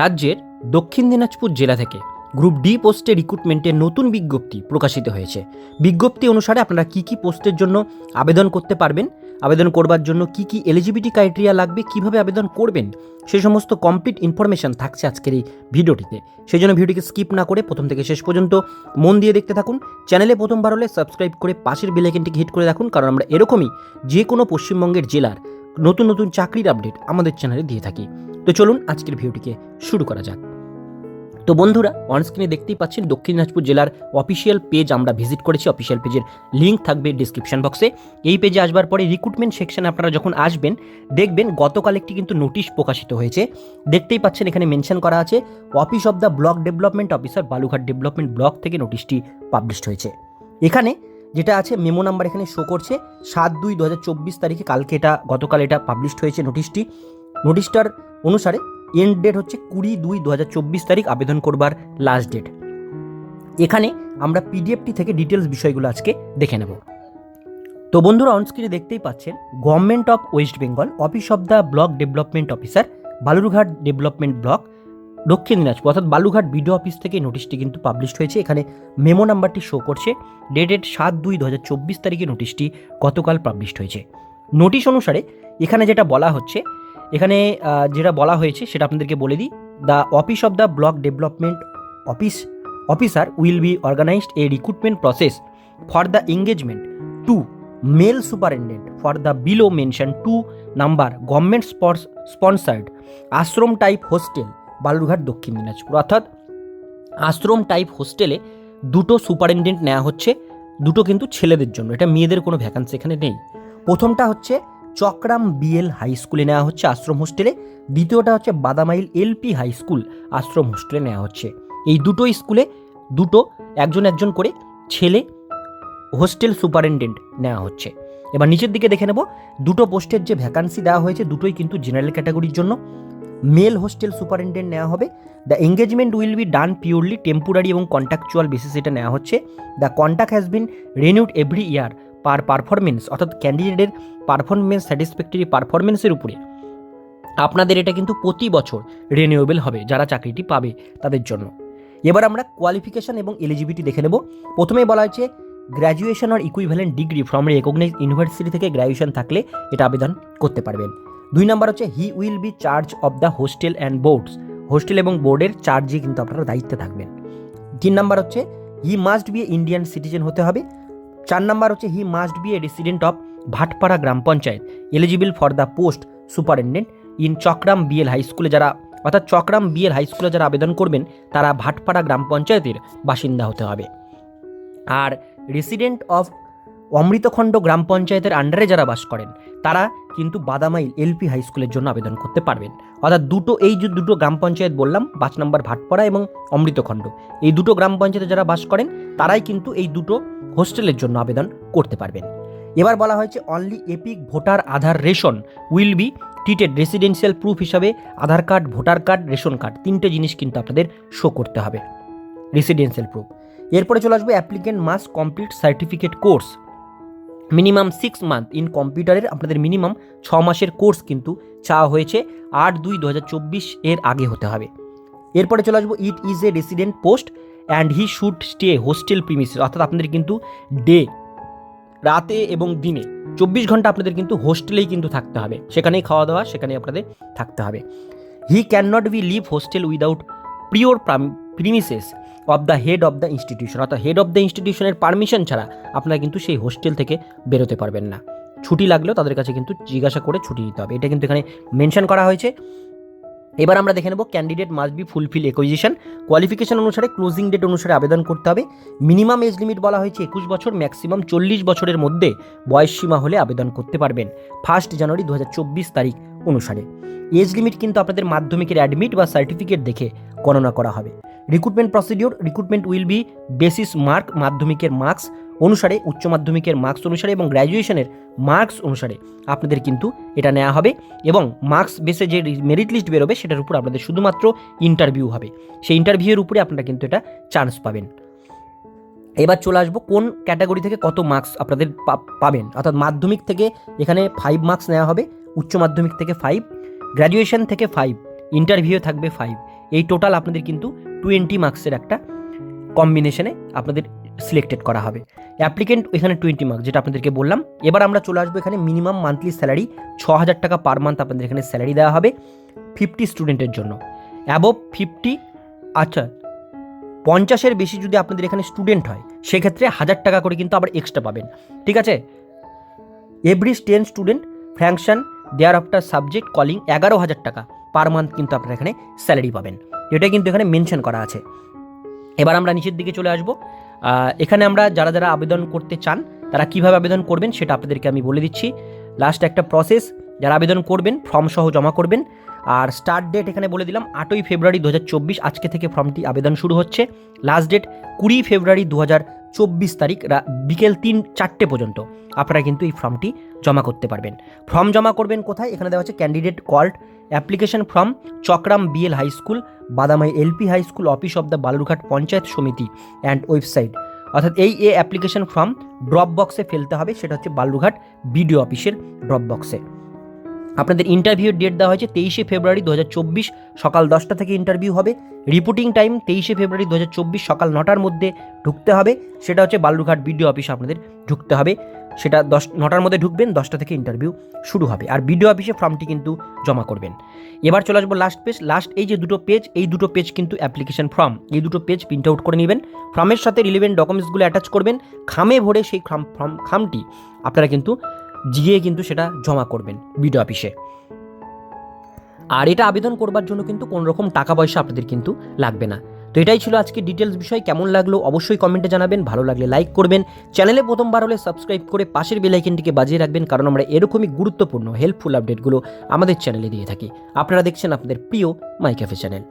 রাজ্যের দক্ষিণ দিনাজপুর জেলা থেকে গ্রুপ ডি পোস্টে রিক্রুটমেন্টের নতুন বিজ্ঞপ্তি প্রকাশিত হয়েছে। বিজ্ঞপ্তি অনুসারে আপনারা কি কি পোস্টের জন্য আবেদন করতে পারবেন, আবেদন করবার জন্য কি কি এলিজিবিলিটি ক্রাইটেরিয়া লাগবে, কীভাবে আবেদন করবেন সেই সমস্ত কমপ্লিট ইনফরমেশন থাকছে আজকের এই ভিডিওটিতে। সেই জন্য ভিডিওটিকে স্কিপ না করে প্রথম থেকে শেষ পর্যন্ত মন দিয়ে দেখতে থাকুন। চ্যানেলে প্রথমবার হলে সাবস্ক্রাইব করে পাশের বেলাইকেনটিকে হিট করে রাখুন, কারণ আমরা এরকমই যে কোনো পশ্চিমবঙ্গের জেলার নতুন নতুন চাকরির আপডেট আমাদের চ্যানেলে দিয়ে থাকি। তো চলুন আজকের ভিডিওটিকে শুরু করা যাক। তো বন্ধুরা অনস্ক্রিনে দেখতেই পাচ্ছেন দক্ষিণ দিনাজপুর জেলার অফিসিয়াল পেজ আমরা ভিজিট করেছি। অফিসিয়াল পেজের লিঙ্ক থাকবে ডিসক্রিপশন বক্সে এই পেজে আসবার পরে রিক্রুটমেন্ট সেকশনে আপনারা যখন আসবেন, দেখবেন গতকাল একটি কিন্তু নোটিশ প্রকাশিত হয়েছে। দেখতেই পাচ্ছেন এখানে মেনশন করা আছে office of the block development officer Balurghat development block থেকে নোটিশটি পাবলিশড হয়েছে। এখানে যেটা আছে মেমো নাম্বার এখানে শো করছে, সাত দুই দু তারিখে কালকে এটা, গতকাল এটা পাবলিশড হয়েছে নোটিশটি নোটিশটার অনুসারে এন্ড ডেট হচ্ছে কুড়ি দুই দু তারিখ আবেদন করবার লাস্ট ডেট এখানে আমরা পিডিএফটি থেকে ডিটেলস বিষয়গুলো আজকে দেখে নেব। তো বন্ধুরা অনস্ক্রিনে দেখতেই পাচ্ছেন government of West Bengal office of the block development officer Balurghat development block দক্ষিণ দিনাজপুর অর্থাৎ বালুঘাট বিডিও অফিস থেকে নোটিশটি কিন্তু পাবলিশড হয়েছে। এখানে মেমো নাম্বারটি শো করছে। ডেটেড সাত দুই দু তারিখে নোটিশটি গতকাল পাবলিশড হয়েছে। নোটিশ অনুসারে এখানে যেটা বলা হচ্ছে এখানে যেটা বলা হয়েছে সেটা আপনাদেরকে বলে দিই। The office of the block development office, officer will be organised a recruitment process for the engagement. Two, male superintendent for the below mention. Two, number, government sponsored ashram type hostel, Balurghat, দক্ষিণ দিনাজপুর। অর্থাৎ, আশ্রম type হোস্টেলে দুটো superintendent নেওয়া হচ্ছে, দুটো কিন্তু ছেলেদের জন্য, এটা মেয়েদের কোনো ভ্যাকান্সি এখানে নেই। প্রথমটা হচ্ছে চক্রাম বিএল হাই স্কুলে নেওয়া হচ্ছে আশ্রম হোস্টেলে। দ্বিতীয়টা হচ্ছে Badamail LP high school ashram হোস্টেলে নেওয়া হচ্ছে। এই দুটো স্কুলে দুটো একজন একজন করে ছেলে হোস্টেল সুপারিনটেন্ডেন্ট নেওয়া হচ্ছে। এবার নিচের দিকে দেখে নেব, দুটো পোস্টের যে ভ্যাকান্সি দেওয়া হয়েছে দুটোই কিন্তু জেনারেল ক্যাটাগরির জন্য। মেল হোস্টেল সুপারিনটেন্ডেন্ট নেওয়া হবে। The engagement will be done purely, temporary এবং কন্ট্রাকচুয়াল বেসিস এটা নেওয়া হচ্ছে। The contact has been renewed every year. Per performance, অর্থাৎ ক্যান্ডিডেটের পারফরমেন্স স্যাটিসফ্যাক্টরি পারফরমেন্সের উপরে। আপনাদের এটা কিন্তু প্রতি বছর রিনিউয়েবল হবে, যারা চাকরিটি পাবে তাদের জন্য। এবার আমরা কোয়ালিফিকেশন এবং এলিজিবিলিটি দেখে নেব। প্রথমে বলা হয়েছে graduation R equivalent degree from recognise university থেকে গ্র্যাজুয়েশন থাকলে এটা আবেদন করতে পারবেন। দুই নম্বর হচ্ছে he will be charge of the hostel and boards hostel এবং বোর্ডের চার্জে কিন্তু আপনারা দায়িত্বে থাকবেন। তিন নম্বর হচ্ছে he must be Indian citizen হতে হবে। চার নাম্বার হচ্ছে he must be a resident of Bhatpara gram panchayat. Eligible for the post superintendent in Chakram BL high স্কুলে যারা, অর্থাৎ চক্রাম বিএল হাই স্কুলে যারা আবেদন করবেন, তারা ভাটপাড়া গ্রাম পঞ্চায়েতের বাসিন্দা হতে হবে। আর রেসিডেন্ট অফ অমৃতখণ্ড গ্রাম পঞ্চায়েতের আন্ডারে যারা বাস করেন, তারা কিন্তু বাদামাইল এলপি হাই স্কুলের জন্য আবেদন করতে পারবেন। অর্থাৎ দুটো, এই যে দুটো গ্রাম পঞ্চায়েত বললাম, পাঁচ নম্বর ভাটপাড়া এবং অমৃতখণ্ড, এই দুটো গ্রাম পঞ্চায়েতে যারা বাস করেন, তারাই কিন্তু এই দুটো হোস্টেলের জন্য আবেদন করতে পারবেন। এবার বলা হয়েছে only EPIC voter Aadhaar ration will be treated residential proof হিসাবে Aadhaar card, voter card, ration card, তিনটে জিনিস কিন্তু আপনাদের শো করতে হবে। রেসিডেন্সিয়াল প্রুফ এরপরে চলে আসবে applicant must complete certificate course minimum six month in কম্পিউটারের আপনাদের মিনিমাম ছ মাসের কোর্স কিন্তু চাওয়া হয়েছে আট দুই দু এর আগে হতে হবে। এরপরে চলে আসব it is a resident post and he should stay hostel premises অর্থাৎ আপনাদের কিন্তু ডে রাতে এবং দিনে চব্বিশ ঘণ্টা আপনাদের কিন্তু হোস্টেলেই কিন্তু থাকতে হবে। সেখানেই খাওয়া দাওয়া, সেখানেই আপনাদের থাকতে হবে। He can not be leave hostel without prior premises of the head of the institution অর্থাৎ হেড অফ দ্য ইনস্টিটিউশনের পারমিশন ছাড়া আপনারা কিন্তু সেই হোস্টেল থেকে বেরোতে পারবেন না। ছুটি লাগলেও তাদের কাছে কিন্তু জিজ্ঞাসা করে ছুটি নিতে হবে। এটা কিন্তু এখানে মেনশন করা হয়েছে। এবার আমরা দেখে নেব candidate must be fulfil acquisition qualification অনুসারে ক্লোজিং ডেট অনুসারে আবেদন করতে হবে। মিনিমাম এজ লিমিট বলা হয়েছে একুশ বছর ম্যাক্সিমাম চল্লিশ বছরের মধ্যে বয়স সীমা হলে আবেদন করতে পারবেন। ফার্স্ট জানুয়ারি দু হাজার চব্বিশ তারিখ। অনুসারে। এজ লিমিট কিন্তু আপনাদের মাধ্যমিকের অ্যাডমিট বা সার্টিফিকেট দেখে গণনা করা হবে। Recruitment procedure recruitment will be basis mark মাধ্যমিকের মার্কস অনুসারে, উচ্চ মাধ্যমিকের মার্কস অনুসারে এবং গ্র্যাজুয়েশনের মার্কস অনুসারে আপনাদের কিন্তু এটা নেওয়া হবে এবং মার্কস বেসে যে মেরিট লিস্ট বেরোবে সেটার উপর আপনাদের শুধুমাত্র ইন্টারভিউ হবে। সেই ইন্টারভিউয়ের উপরে আপনারা কিন্তু এটা চান্স পাবেন। এবার চলে আসব কোন ক্যাটাগরি থেকে কত মার্কস আপনাদের পাবেন। অর্থাৎ মাধ্যমিক থেকে এখানে ফাইভ মার্কস নেওয়া হবে। উচ্চ মাধ্যমিক থেকে ফাইভ গ্র্যাজুয়েশন থেকে ফাইভ ইন্টারভিউ থাকবে ফাইভ এই টোটাল আপনাদের কিন্তু টোয়েন্টি মার্কসের একটা কম্বিনেশনে আপনাদের সিলেক্টেড করা হবে। অ্যাপ্লিকেন্ট এখানে টোয়েন্টি মার্কস যেটা আপনাদেরকে বললাম। এবার আমরা চলে আসব এখানে মিনিমাম মান্থলি স্যালারি ছ হাজার টাকা পার মান্থ আপনাদের এখানে স্যালারি দেওয়া হবে ফিফটি স্টুডেন্টের জন্য। অ্যাবভ ফিফটি আচ্ছা পঞ্চাশের বেশি যদি আপনাদের এখানে স্টুডেন্ট হয়, সেক্ষেত্রে হাজার টাকা করে কিন্তু আবার এক্সট্রা পাবেন। ঠিক আছে? Every ten student fraction there after subject calling এগারো হাজার টাকা পার মান্থ কিন্তু আপনারা এখানে স্যালারি পাবেন। এটা কিন্তু এখানে মেনশন করা আছে। এবার আমরা নিচের দিকে চলে আসব। এখানে আমরা যারা যারা আবেদন করতে চান, তারা কীভাবে আবেদন করবেন সেটা আপনাদেরকে আমি বলে দিচ্ছি। লাস্ট একটা প্রসেস যারা আবেদন করবেন ফর্ম সহ জমা করবেন। আর স্টার্ট ডেট এখানে বলে দিলাম, আটই ফেব্রুয়ারি দু হাজার চব্বিশ, আজকে থেকে ফর্মটি আবেদন শুরু হচ্ছে। লাস্ট ডেট কুড়ি ফেব্রুয়ারি দু হাজার চব্বিশ তারিখ বিকেল তিন, চারটে পর্যন্ত। আপনারা কিন্তু এই ফর্মটি জমা করতে পারবেন। ফর্ম জমা করবেন কোথায়? এখানে দেওয়া আছে candidate called application form Chakram BL high school Badamai LP high school office of the Balurghat Panchayat Samiti and website অর্থাৎ এই এ অ্যাপ্লিকেশন ফর্ম ড্রপ বক্সে ফেলতে হবে, সেটা হচ্ছে বালুরঘাট বিডিও অফিসের ড্রপ বক্সে আপনাদের ইন্টারভিউ ডেট দেওয়া হয়েছে তেইশে ফেব্রুয়ারি দু হাজার চব্বিশ, সকাল দশটা থেকে ইন্টারভিউ হবে। রিপোর্টিং টাইম তেইশে ফেব্রুয়ারি দু হাজার চব্বিশ সকাল নটার মধ্যে ঢুকতে হবে। সেটা হচ্ছে বালুরঘাট বিডিও অফিসে আপনাদের ঢুকতে হবে। সেটা দশ, নটার মধ্যে ঢুকবেন, দশটা থেকে ইন্টারভিউ শুরু হবে। আর বিডিও অফিসে ফর্মটি কিন্তু জমা করবেন। এবার চলে আসব লাস্ট পেজ লাস্ট এই যে দুটো পেজ এই দুটো পেজ কিন্তু অ্যাপ্লিকেশন ফর্ম এই দুটো পেজ প্রিন্ট আউট করে নেবেন। ফর্মের সাথে রিলেভেন্ট ডকুমেন্টসগুলো অ্যাটাচ করবেন। খামে ভরে সেই খাম ফর্ম খামটি আপনারা কিন্তু গিয়ে কিন্তু সেটা জমা করবেন বিডিও অফিসে। আর এটা আবেদন করবার জন্য কিন্তু কোনো রকম টাকা পয়সা আপনাদের কিন্তু লাগবে না। তো এটাই ছিল আজকে ডিটেলস বিষয়, কেমন লাগল অবশ্যই কমেন্টে জানাবেন, ভালো লাগলে লাইক করবেন। চ্যানেলে প্রথমবার হলে সাবস্ক্রাইব করে পাশের বেলাইকেনটিকে বাজিয়ে রাখবেন, কারণ আমরা এরকমই গুরুত্বপূর্ণ হেল্পফুল আপডেটগুলো আমাদের চ্যানেলে দিয়ে থাকি। আপনারা দেখছেন আপনাদের প্রিয় মাইক্যাফে চ্যানেল